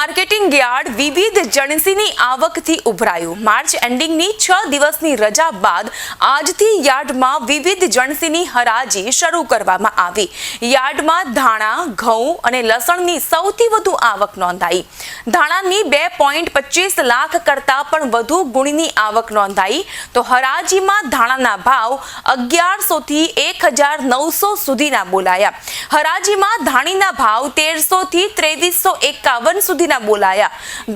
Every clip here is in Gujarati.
માર્કેટિંગ યાર્ડ વિવિધ જણસીની આવકથી ઉભરાયું. માર્ચ એન્ડિંગની છ દિવસની રજા બાદ આજથી યાર્ડમાં વિવિધ જણસીની હરાજી શરૂ કરવામાં આવી. યાર્ડમાં ધાણા, ઘઉં અને લસણની સૌથી વધુ આવક નોંધાઈ. ધાણાની બે પોઈન્ટ પચીસ લાખ કરતાં પણ વધુ ગુણની આવક નોંધાઈ. તો હરાજીમાં ધાણાના ભાવ અગિયારસો થી એક હજાર નવસો સુધીના બોલાયા. હરાજીમાં ધાણીના ભાવ તેરસો થી ત્રેવીસો એકાવન સુધીના બોલાયા.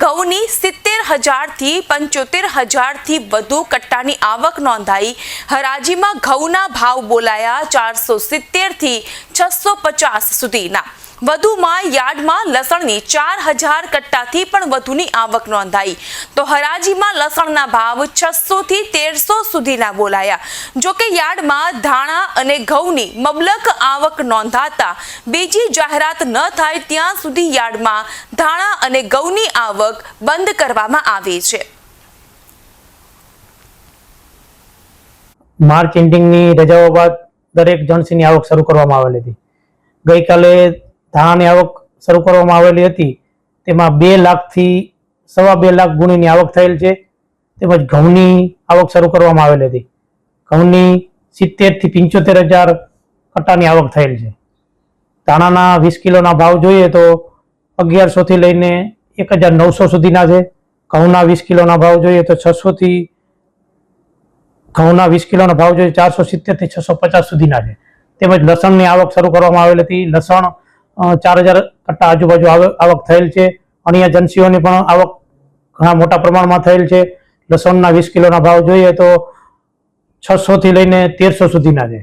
ઘઉંની સિત્તેર હજારથી પંચોતેર હજારથી વધુ કટ્ટાની આવક નોંધાઈ. હરાજીમાં ઘઉંના ભાવ બોલાયા ચારસો સિત્તેરથી છસો પચાસ સુધીના. વધુમાં યાર્ડમાં લસણની ચાર હજાર કટ્ટાથી પણ વધુની આવક નોંધાઈ. તો હરાજીમાં લસણના ભાવ છસો થી તેરસો સુધીના બોલાયા. જોકે યાર્ડમાં ધાણા અને ઘઉંની મબલક આવક નોંધાતા બીજી જાહેરાત ન થાય ત્યાં સુધી યાર્ડમાં ધાણા અને ઘઉંની આવક બંધ કરવામાં આવી છે. માર્ચ એન્ડિંગની રજાઓ બાદ દરેક જણસીની આવક શરૂ કરવામાં આવેલી હતી. ગઈકાલે ધાણાની આવક શરૂ કરવામાં આવેલી હતી. તેમાં બે લાખથી સવા બે લાખ ગુણીની આવક થયેલ છે. તેમજ ઘઉંની આવક શરૂ કરવામાં આવેલી હતી. ઘઉંની સિત્તેરથી પંચોતેર હજાર કટ્ટાની આવક થયેલ છે. ધાણાના વીસ કિલોના ભાવ જોઈએ તો અગિયારસોથી લઈને એક હજાર નવસો સુધીના છે. ઘઉંના વીસ કિલોના ભાવ જોઈએ તો છસોથી ઘઉંના વીસ કિલોના ભાવ જોઈએ ચારસો સિત્તેરથી છસો પચાસ સુધીના છે. તેમજ લસણની આવક શરૂ કરવામાં આવેલી હતી. લસણ ચાર હજાર કટ્ટા આજુબાજુ આવ- આવક થયેલ છે. અન્ય એજન્સીઓની પણ આવક ઘણા મોટા પ્રમાણમાં થયેલ છે. લસણના વીસ કિલોના ભાવ જોઈએ તો છસો થી લઈને તેરસો સુધીના છે.